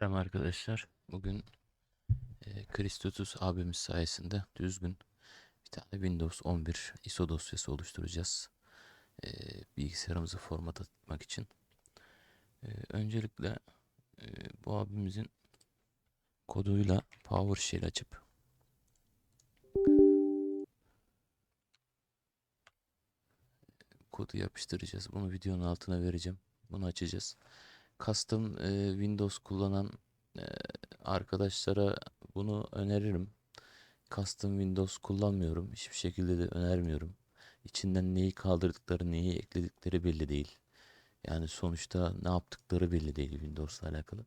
Merhaba arkadaşlar. Bugün e, Kristotus abimiz sayesinde düzgün bir tane Windows 11 ISO dosyası oluşturacağız. E, bilgisayarımızı format atmak için. E, öncelikle e, bu abimizin koduyla PowerShell açıp kodu yapıştıracağız. Bunu videonun altına vereceğim. Bunu açacağız. Custom e, Windows kullanan e, arkadaşlara bunu öneririm. Custom Windows kullanmıyorum. Hiçbir şekilde de önermiyorum. İçinden neyi kaldırdıkları, neyi ekledikleri belli değil. Yani sonuçta ne yaptıkları belli değil Windows'la alakalı.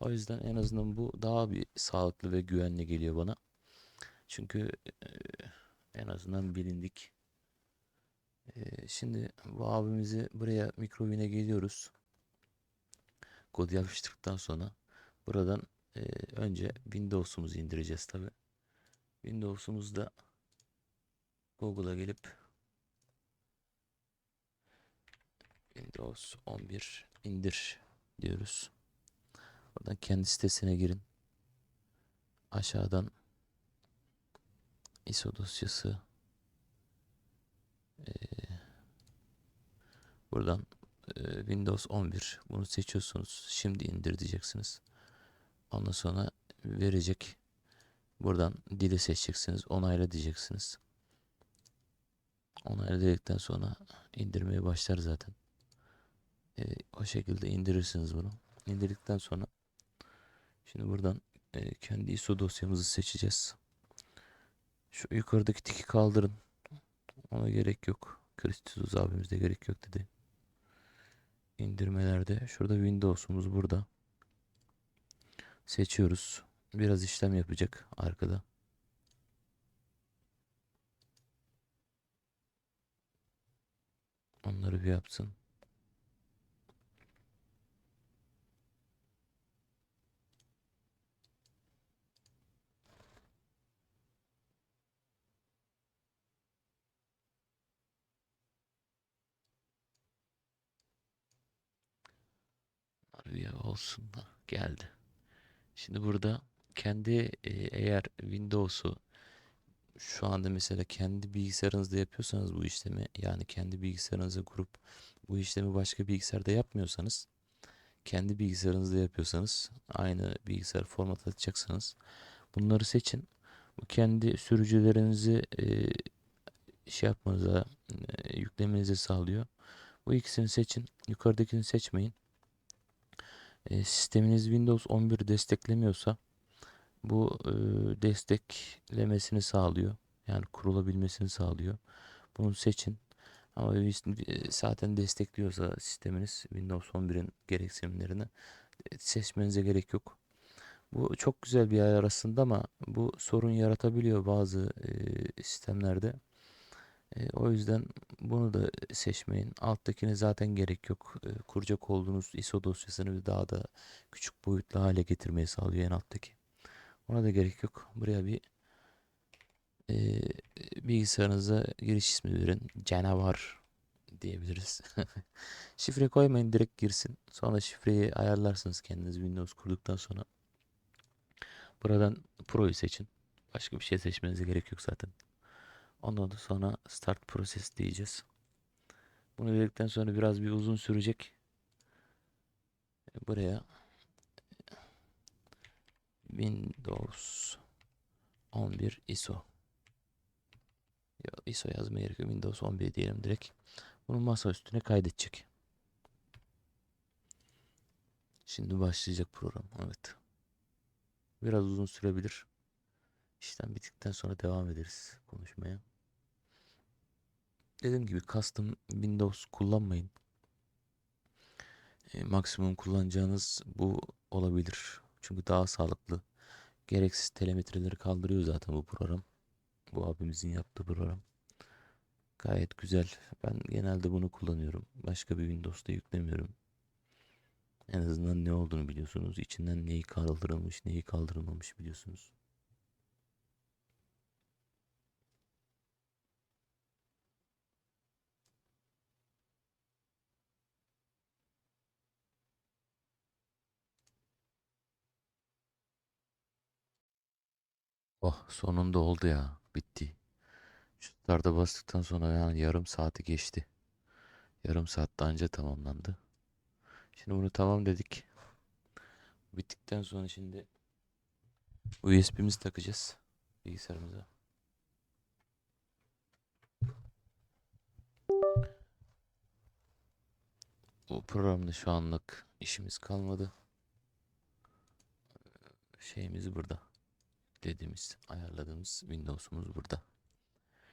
O yüzden en azından bu daha bir sağlıklı ve güvenli geliyor bana. Çünkü e, en azından bilindik. E, şimdi bu abimizi buraya Microvin'e geliyoruz. Kodu yapıştırdıktan sonra buradan e, önce Windows'umuzu indireceğiz tabi. Windows'umuzda Google'a gelip Windows 11 indir diyoruz. Oradan kendi sitesine girin. Aşağıdan ISO dosyası e, buradan Windows 11 bunu seçiyorsunuz. Şimdi indir diyeceksiniz. Ondan sonra verecek. Buradan dili seçeceksiniz. Onayla diyeceksiniz. Onayla dedikten sonra indirmeye başlar zaten. E, o şekilde indirirsiniz bunu. İndirdikten sonra şimdi buradan e, kendi ISO dosyamızı seçeceğiz. Şu yukarıdaki tiki kaldırın. Ona gerek yok. Kristus abimizde gerek yok dedi. İndirmelerde şurada Windows'umuz burada. Seçiyoruz. Biraz işlem yapacak arkada. Onları bir yapsın. Olsun da geldi. Şimdi burada kendi e, eğer Windows'u şu anda mesela kendi bilgisayarınızda yapıyorsanız bu işlemi yani kendi bilgisayarınıza kurup bu işlemi başka bilgisayarda yapmıyorsanız kendi bilgisayarınızda yapıyorsanız aynı bilgisayar format atacaksanız bunları seçin. Bu kendi sürücülerinizi e, şey yapmanıza e, yüklemenizi sağlıyor. Bu ikisini seçin. Yukarıdakini seçmeyin. E, sisteminiz Windows 11 desteklemiyorsa bu e, desteklemesini sağlıyor. Yani kurulabilmesini sağlıyor. Bunu seçin. Ama e, zaten destekliyorsa sisteminiz Windows 11'in gereksinimlerini e, seçmenize gerek yok. Bu çok güzel bir ayar aslında ama bu sorun yaratabiliyor bazı e, sistemlerde. E, o yüzden bunu da seçmeyin. Alttakine zaten gerek yok. E, kuracak olduğunuz ISO dosyasını bir daha da küçük boyutlu hale getirmeyi sağlıyor en alttaki. Ona da gerek yok. Buraya bir e, bilgisayarınıza giriş ismi verin. Canavar diyebiliriz. Şifre koymayın direkt girsin. Sonra şifreyi ayarlarsınız kendiniz Windows kurduktan sonra. Buradan Pro'yu seçin. Başka bir şey seçmenize gerek yok zaten. Ondan da sonra Start Process diyeceğiz. Bunu dedikten sonra biraz bir uzun sürecek. Buraya Windows 11 ISO. ISO yazmaya gerek. Windows 11 diyelim direkt. Bunu masa üstüne kaydedecek. Şimdi başlayacak program. Evet. Biraz uzun sürebilir. İşlem bittikten sonra devam ederiz konuşmaya. Dediğim gibi custom Windows kullanmayın. E, maksimum kullanacağınız bu olabilir. Çünkü daha sağlıklı. Gereksiz telemetreleri kaldırıyor zaten bu program. Bu abimizin yaptığı program. Gayet güzel. Ben genelde bunu kullanıyorum. Başka bir Windows'ta yüklemiyorum. En azından ne olduğunu biliyorsunuz. İçinden neyi kaldırılmış, neyi kaldırılmamış biliyorsunuz. Oh sonunda oldu ya. Bitti. Şu starta bastıktan sonra yani yarım saati geçti. Yarım saatte anca tamamlandı. Şimdi bunu tamam dedik. Bittikten sonra şimdi USB'mizi takacağız bilgisayarımıza. Bu programda şu anlık işimiz kalmadı. Şeyimiz burada. Dediğimiz, ayarladığımız Windows'umuz burada.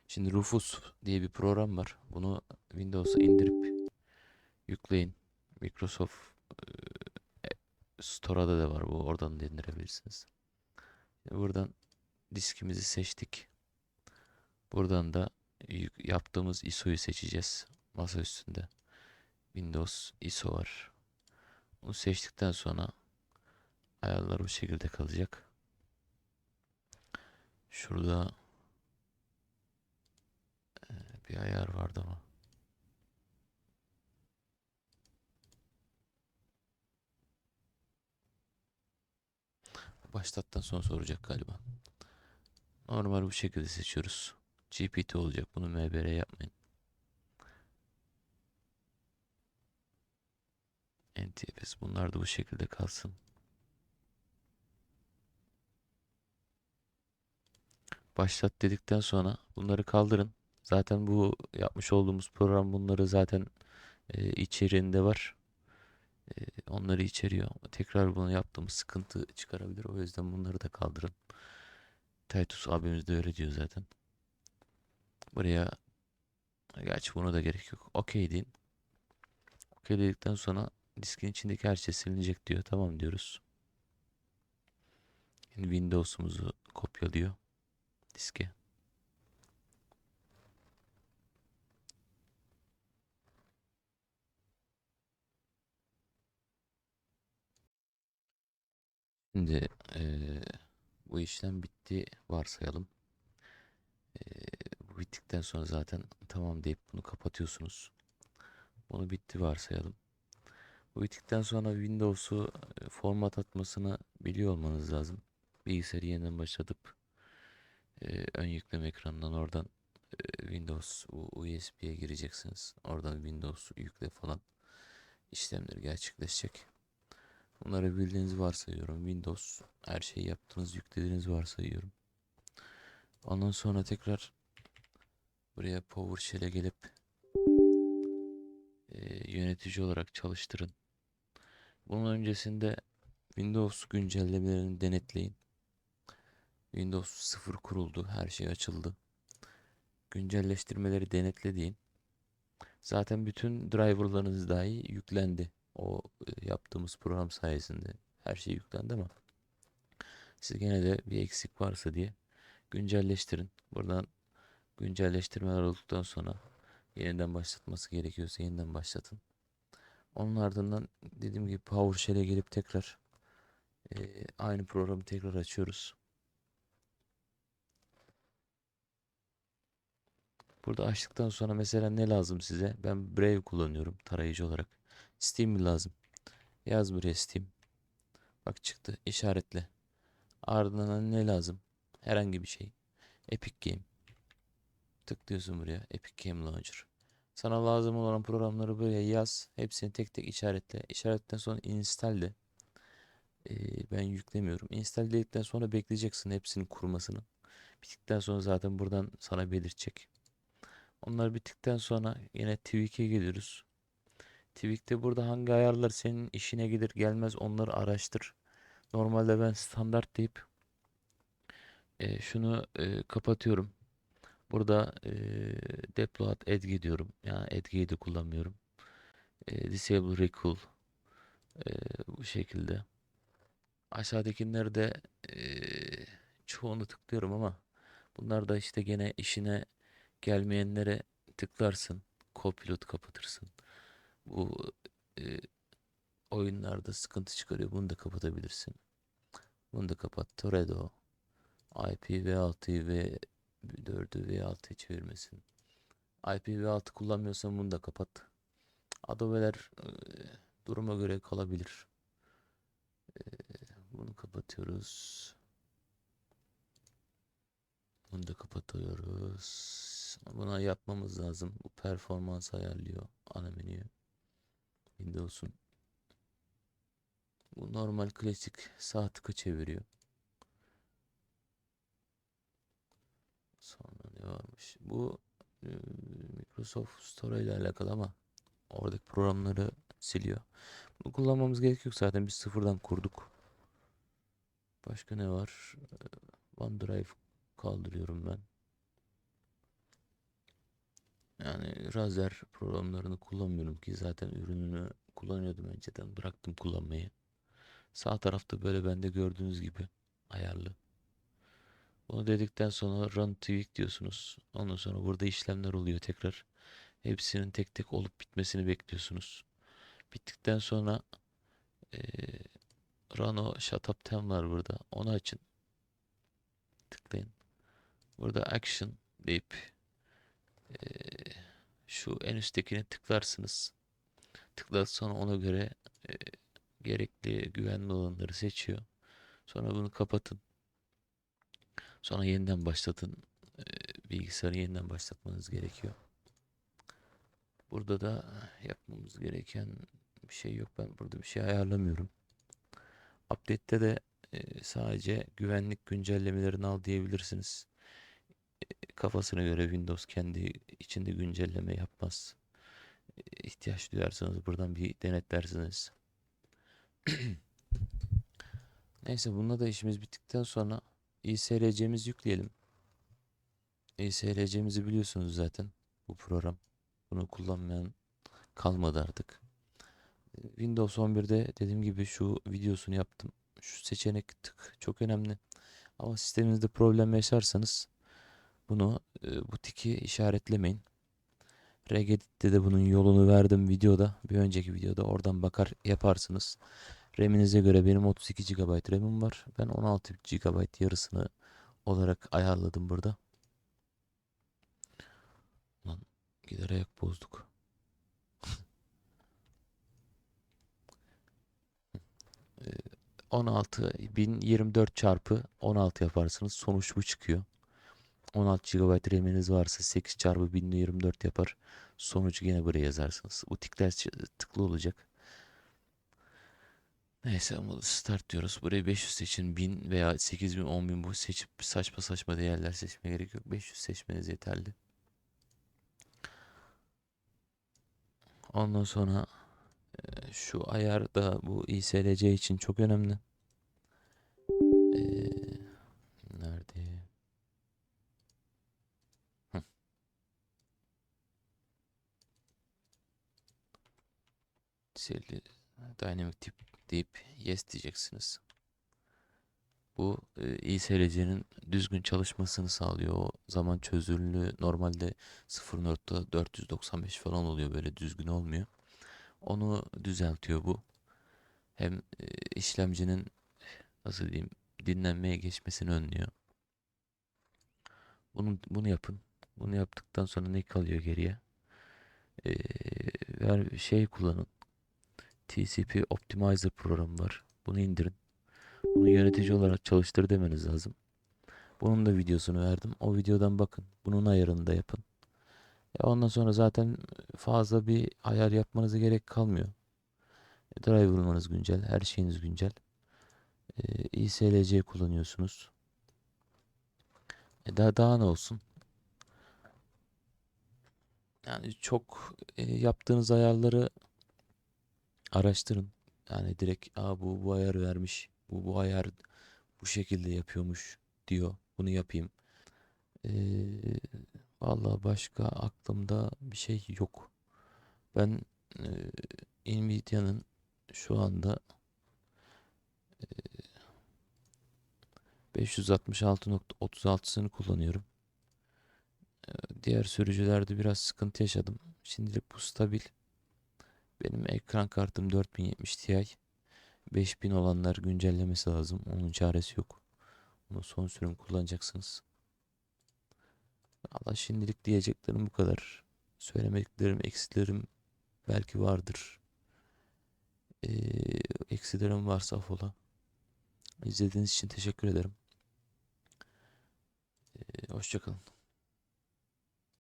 Şimdi Rufus diye bir program var. Bunu Windows'a indirip yükleyin. Microsoft e, Store'da da var bu. Oradan da indirebilirsiniz. Buradan diskimizi seçtik. Buradan da yaptığımız ISO'yu seçeceğiz. Masa üstünde. Windows ISO var. Bunu seçtikten sonra ayarlar bu şekilde kalacak. Şurada e, bir ayar vardı ama. Başlattan sonra soracak galiba. Normal bu şekilde seçiyoruz. GPT olacak. Bunu MBR yapmayın. NTFS bunlar da bu şekilde kalsın. Başlat dedikten sonra bunları kaldırın. Zaten bu yapmış olduğumuz program bunları zaten e, içeriğinde var. E, onları içeriyor. Tekrar bunu yaptığımız sıkıntı çıkarabilir. O yüzden bunları da kaldırın. Titus abimiz de öyle diyor zaten. Buraya gerçi buna da gerek yok. Okey deyin. Okey dedikten sonra diskin içindeki her şey silinecek diyor. Tamam diyoruz. Şimdi Windows'umuzu kopyalıyor diske. Şimdi eee, bu işlem bitti varsayalım. Eee, bu bittikten sonra zaten tamam deyip bunu kapatıyorsunuz. Bunu bitti varsayalım. Bu bittikten sonra Windows'u e, format atmasını biliyor olmanız lazım. Bilgisayarı yeniden başlatıp e, ön yükleme ekranından oradan e, Windows USB'ye gireceksiniz. Oradan Windows yükle falan işlemleri gerçekleşecek. Bunları bildiğinizi varsayıyorum. Windows her şeyi yaptığınız yüklediğiniz varsayıyorum. Ondan sonra tekrar buraya PowerShell'e gelip e, yönetici olarak çalıştırın. Bunun öncesinde Windows güncellemelerini denetleyin. Windows 0 kuruldu. Her şey açıldı. Güncelleştirmeleri denetle deyin. Zaten bütün driverlarınız dahi yüklendi. O e, yaptığımız program sayesinde her şey yüklendi ama siz gene de bir eksik varsa diye güncelleştirin. Buradan güncelleştirmeler olduktan sonra yeniden başlatması gerekiyorsa yeniden başlatın. Onun ardından dediğim gibi PowerShell'e gelip tekrar e, aynı programı tekrar açıyoruz. Burada açtıktan sonra mesela ne lazım size? Ben Brave kullanıyorum tarayıcı olarak. Steam mi lazım? Yaz buraya Steam. Bak çıktı işaretle. Ardından ne lazım? Herhangi bir şey. Epic Game. Tıklıyorsun buraya. Epic Game Launcher. Sana lazım olan programları buraya yaz. Hepsini tek tek işaretle. İşaretten sonra install de. Ee, ben yüklemiyorum. Install dedikten sonra bekleyeceksin hepsinin kurmasını. Bittikten sonra zaten buradan sana belirtecek. Onlar bittikten sonra yine Tweak'e geliyoruz. Tweak'te burada hangi ayarlar senin işine gelir gelmez onları araştır. Normalde ben standart deyip e, şunu e, kapatıyorum. Burada e, deploy edge diyorum. Yani edge'yi de kullanmıyorum. E, disable recall e, bu şekilde. Aşağıdakileri de e, çoğunu tıklıyorum ama bunlar da işte gene işine gelmeyenlere tıklarsın. Copilot kapatırsın. Bu e, oyunlarda sıkıntı çıkarıyor. Bunu da kapatabilirsin. Bunu da kapat. Toredo. IPv6'yı ve 4'ü V6'ya çevirmesin. IPv6 kullanmıyorsan bunu da kapat. Adobe'ler e, duruma göre kalabilir. E, bunu kapatıyoruz. Bunu da kapatıyoruz. Buna yapmamız lazım. Bu performans ayarlıyor ana menüyü. Windows'un. Bu normal klasik sağ tıkı çeviriyor. Sonra ne varmış? Bu e, Microsoft Store ile alakalı ama oradaki programları siliyor. Bunu kullanmamız gerek yok zaten biz sıfırdan kurduk. Başka ne var? E, OneDrive kaldırıyorum ben. Yani Razer programlarını kullanmıyorum ki zaten ürününü kullanıyordum önceden. Bıraktım kullanmayı. Sağ tarafta böyle bende gördüğünüz gibi ayarlı. Bunu dedikten sonra run tweak diyorsunuz. Ondan sonra burada işlemler oluyor tekrar. Hepsinin tek tek olup bitmesini bekliyorsunuz. Bittikten sonra eee run o shut 10 var burada. Onu açın. Tıklayın. Burada action deyip şu en üsttekine tıklarsınız. Tıkladıktan sonra ona göre eee, gerekli güvenli olanları seçiyor. Sonra bunu kapatın. Sonra yeniden başlatın. Eee, bilgisayarı yeniden başlatmanız gerekiyor. Burada da yapmamız gereken bir şey yok. Ben burada bir şey ayarlamıyorum. Update'te de e, sadece güvenlik güncellemelerini al diyebilirsiniz. Kafasına göre Windows kendi içinde güncelleme yapmaz. E, İhtiyaç duyarsanız buradan bir denetlersiniz. Neyse bununla da işimiz bittikten sonra ISRC'mizi yükleyelim. ISRC'mizi biliyorsunuz zaten bu program. Bunu kullanmayan kalmadı artık. E, Windows 11'de dediğim gibi şu videosunu yaptım. Şu seçenek tık çok önemli. Ama sisteminizde problem yaşarsanız bunu e, bu tiki işaretlemeyin. Regedit'te de bunun yolunu verdim videoda. Bir önceki videoda oradan bakar yaparsınız. RAM'inize göre benim 32 GB RAM'im var. Ben 16 GB yarısını olarak ayarladım burada. Lan gider ayak bozduk. 16.024 çarpı 16 yaparsınız. Sonuç bu çıkıyor. 16 GB RAM'iniz varsa 8 çarpı 1024 yapar. Sonucu yine buraya yazarsınız. Bu tikler tıklı olacak. Neyse ama start diyoruz. Buraya 500 seçin. 1000 veya 8000, 10000 bu seçip saçma saçma değerler seçmeye gerek yok. 500 seçmeniz yeterli. Ondan sonra şu ayar da bu ISLC için çok önemli. Ee, Sildi. Dynamic tip deyip yes diyeceksiniz. Bu e, ISLC'nin düzgün çalışmasını sağlıyor. O zaman çözünürlüğü normalde 0.495 falan oluyor böyle düzgün olmuyor. Onu düzeltiyor bu. Hem e, işlemcinin nasıl diyeyim dinlenmeye geçmesini önlüyor. Bunu bunu yapın. Bunu yaptıktan sonra ne kalıyor geriye? Ee, şey kullanın. TCP Optimizer programı var. Bunu indirin. Bunu yönetici olarak çalıştır demeniz lazım. Bunun da videosunu verdim. O videodan bakın. Bunun ayarını da yapın. E ondan sonra zaten fazla bir ayar yapmanıza gerek kalmıyor. E, driver'ınız güncel, her şeyiniz güncel. E, ISLC kullanıyorsunuz. E daha daha ne olsun? Yani çok e, yaptığınız ayarları araştırın. Yani direkt Aa, bu bu ayar vermiş. Bu bu ayar bu şekilde yapıyormuş diyor. Bunu yapayım. Ee, vallahi başka aklımda bir şey yok. Ben e, Nvidia'nın şu anda e, 566.36'sını kullanıyorum. E, diğer sürücülerde biraz sıkıntı yaşadım. Şimdilik bu stabil. Benim ekran kartım 4070 Ti. 5000 olanlar güncellemesi lazım. Onun çaresi yok. Onu son sürüm kullanacaksınız. Allah şimdilik diyeceklerim bu kadar. Söylemediklerim, eksilerim belki vardır. Ee, eksilerim varsa affola. İzlediğiniz için teşekkür ederim. Ee, Hoşçakalın.